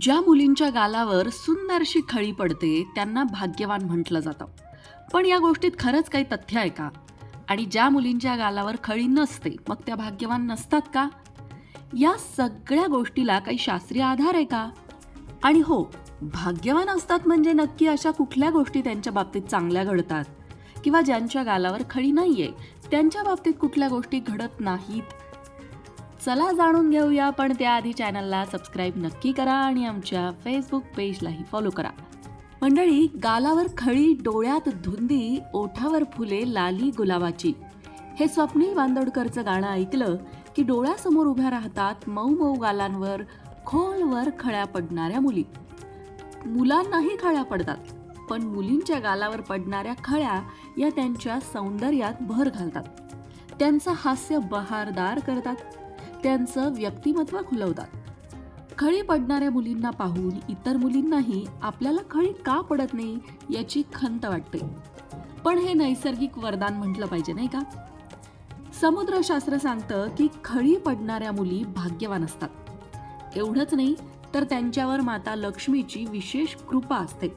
ज्या मुलींच्या गालावर सुंदरशी खळी पडते त्यांना भाग्यवान म्हटलं जातं. पण या गोष्टीत खरंच काही तथ्य आहे का? आणि ज्या मुलींच्या गालावर खळी नसते मग त्या भाग्यवान नसतात का? या सगळ्या गोष्टीला काही शास्त्रीय आधार आहे का? आणि हो भाग्यवान असतात म्हणजे नक्की अशा कुठल्या गोष्टी त्यांच्या बाबतीत चांगल्या घडतात? किंवा ज्यांच्या गालावर खळी नाही आहे त्यांच्या बाबतीत कुठल्या गोष्टी घडत नाहीत? चला जाणून घेऊया पण त्याआधी चॅनलला सबस्क्राईब नक्की करा आणि आमच्या फेसबुक पेजलाही फॉलो करा. मंडळी गालावर खळी डोळ्यात धुंदी ओठावर फुले लाली गुलाबाची. हे स्वप्नील बांदोडकरचं गाणं ऐकलं की डोळ्यासमोर उभ्या राहतात मऊ मऊ गालांवर खोलवर खळ्या पडणाऱ्या मुली. मुलांनाही खळ्या पडतात पण मुलींच्या गालावर पडणाऱ्या खळ्या या त्यांच्या सौंदर्यात भर घालतात. त्यांचं हास्य बहारदार करतात. त्यांचं व्यक्तिमत्व खुलवतात. खळी पडणाऱ्या मुलींना पाहून इतर मुलींनाही आपल्याला खळी का पडत नाही याची खंत वाटते. पण हे नैसर्गिक वरदान म्हटलं पाहिजे नाही का? समुद्रशास्त्र सांगतं की खळी पडणाऱ्या मुली भाग्यवान असतात. एवढंच नाही तर त्यांच्यावर माता लक्ष्मीची विशेष कृपा असते.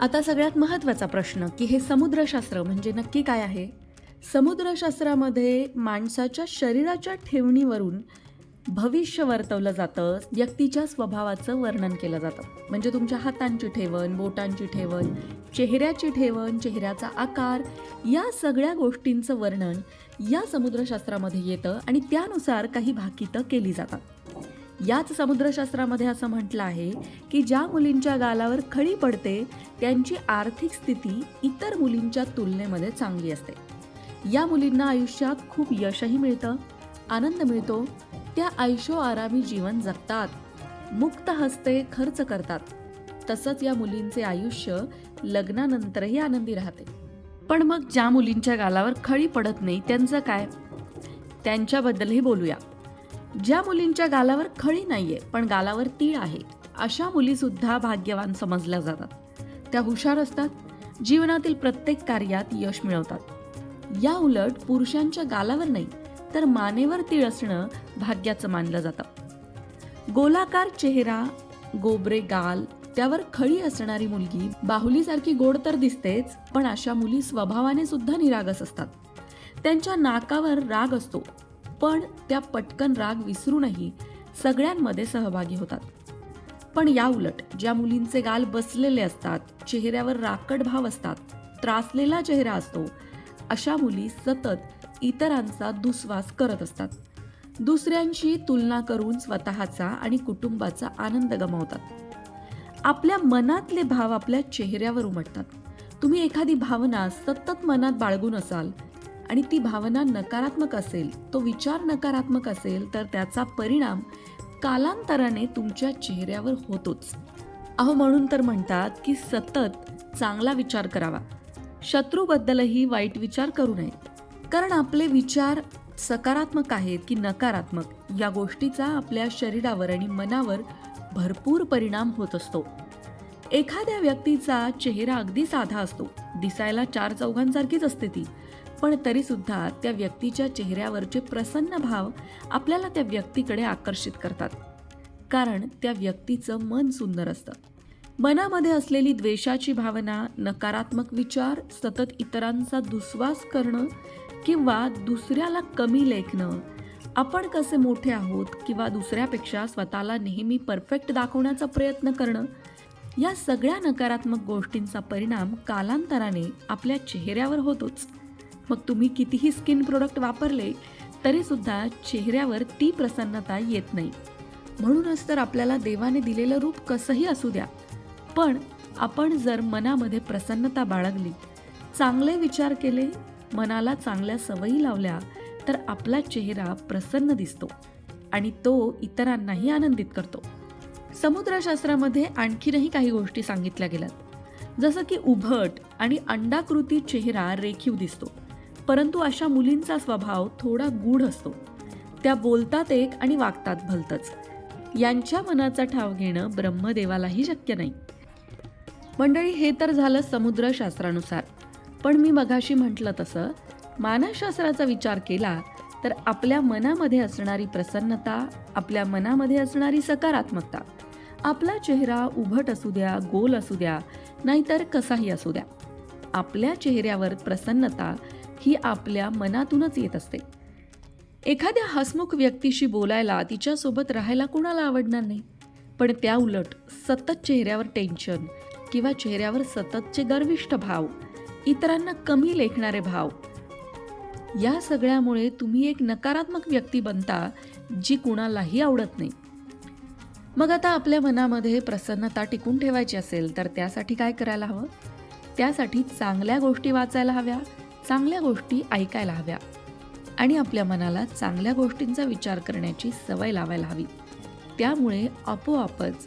आता सगळ्यात महत्त्वाचा प्रश्न की हे समुद्रशास्त्र म्हणजे नक्की काय आहे? समुद्रशास्त्रामध्ये माणसाच्या शरीराच्या ठेवणीवरून भविष्य वर्तवलं जातं व्यक्तीच्या स्वभावाचं वर्णन केलं जातं. म्हणजे तुमच्या हातांची ठेवण बोटांची ठेवण चेहऱ्याची ठेवण चेहऱ्याचा आकार या सगळ्या गोष्टींचं वर्णन या समुद्रशास्त्रामध्ये येतं आणि त्यानुसार काही भाकितं केली जातात. याच समुद्रशास्त्रामध्ये असं म्हटलं आहे की ज्या मुलींच्या गालावर खळी पडते त्यांची आर्थिक स्थिती इतर मुलींच्या तुलनेमध्ये चांगली असते. या मुलींना आयुष्यात खूप यशही मिळतं आनंद मिळतो त्या आयुष्यो आरामी जीवन जगतात मुक्त हस्ते खर्च करतात. तसंच या मुलींचे आयुष्य लग्नानंतरही आनंदी राहते. पण मग ज्या मुलींच्या गालावर खळी पडत नाही त्यांचं काय? त्यांच्याबद्दलही बोलूया. ज्या मुलींच्या गालावर खळी नाहीये पण गालावर तीळ आहे अशा मुलीसुद्धा भाग्यवान समजल्या जातात. त्या हुशार असतात जीवनातील प्रत्येक कार्यात यश मिळवतात. या उलट पुरुषांच्या गालावर नाही तर मानेवर तीळ असणं भाग्याचं मानलं जातं. गोलाकार चेहरा गोबरे गाल त्यावर खळी असणारी मुलगी बाहुलीसारखी गोड तर दिसतेच पण अशा मुली स्वभावाने सुद्धा निरागस असतात. त्यांच्या नाकावर राग असतो पण त्या पटकन राग विसरूनही सगळ्यांमध्ये सहभागी होतात. पण या उलट ज्या मुलींचे गाल बसलेले असतात चेहऱ्यावर राकट भाव असतात त्रासलेला चेहरा असतो अशा मुली सतत इतरांचा दुस्वास करत असतात. दुसऱ्यांशी तुलना करून स्वतःचा आणि कुटुंबाचा आनंद गमावतात. आपल्या मनातले भाव आपल्या चेहऱ्यावर उमटतात. तुम्ही एखादी भावना सतत मनात बाळगून असाल आणि ती भावना नकारात्मक असेल तो विचार नकारात्मक असेल तर त्याचा परिणाम कालांतराने तुमच्या चेहऱ्यावर होतोच. अहो म्हणून तर म्हणतात की सतत चांगला विचार करावा. शत्रूबद्दलही वाईट विचार करू नये. कारण आपले विचार सकारात्मक आहेत की नकारात्मक या गोष्टीचा आपल्या शरीरावर आणि मनावर भरपूर परिणाम होत असतो. एखाद्या व्यक्तीचा चेहरा अगदी साधा असतो दिसायला चार चौघांसारखीच असते ती पण तरी सुद्धा त्या व्यक्तीच्या चेहऱ्यावरचे प्रसन्न भाव आपल्याला त्या व्यक्तीकडे आकर्षित करतात. कारण त्या व्यक्तीचं मन सुंदर असतं. मनामध्ये असलेली द्वेषाची भावना नकारात्मक विचार सतत इतरांचा दुस्वास करणं किंवा दुसऱ्याला कमी लेखणं आपण कसे मोठे आहोत किंवा दुसऱ्यापेक्षा स्वतःला नेहमी परफेक्ट दाखवण्याचा प्रयत्न करणं या सगळ्या नकारात्मक गोष्टींचा परिणाम कालांतराने आपल्या चेहऱ्यावर होतोच. मग तुम्ही कितीही स्किन प्रोडक्ट वापरले तरीसुद्धा चेहऱ्यावर ती प्रसन्नता येत नाही. म्हणूनच तर आपल्याला देवाने दिलेलं रूप कसंही असू द्या पण आपण जर मनामध्ये प्रसन्नता बाळगली चांगले विचार केले मनाला चांगल्या सवयी लावल्या तर आपला चेहरा प्रसन्न दिसतो आणि तो इतरांनाही आनंदित करतो. समुद्रशास्त्रामध्ये आणखीनही काही गोष्टी सांगितल्या गेल्यात. जसं की उभट आणि अंडाकृती चेहरा रेखीव दिसतो परंतु अशा मुलींचा स्वभाव थोडा गूढ असतो. त्या बोलतात एक आणि वागतात भलतच. यांच्या मनाचा ठाव घेणं ब्रह्मदेवालाही शक्य नाही. मंडळी हे तर झालं समुद्रशास्त्रानुसार. पण मी मघाशी म्हटलं तसं मानसशास्त्राचा विचार केला तर आपल्या मनामध्ये असणारी प्रसन्नता आपल्या मनामध्ये असणारी सकारात्मकता आपला चेहरा उभट असू द्या गोल असू द्या नाहीतर कसाही असू द्या आपल्या चेहऱ्यावर प्रसन्नता ही आपल्या मनातूनच येत असते. एखाद्या हसमुख व्यक्तीशी बोलायला तिच्यासोबत राहायला कोणाला आवडणार नाही? पण त्या उलट सतत चेहऱ्यावर टेन्शन किंवा चेहऱ्यावर सततचे गर्विष्ठ भाव इतरांना कमी लेखणारे भाव. या सगळ्यामुळे तुम्ही एक नकारात्मक व्यक्ती बनता जी कुणालाही आवडत नाही. मग आता आपल्या मनामध्ये प्रसन्नता टिकून ठेवायची असेल तर त्यासाठी काय करायला हवं? त्यासाठी चांगल्या गोष्टी वाचायला हव्या चांगल्या गोष्टी ऐकायला हव्या. आणि आपल्या मनाला चांगल्या गोष्टींचा विचार करण्याची सवय लावायला हवी. त्यामुळे आपोआपच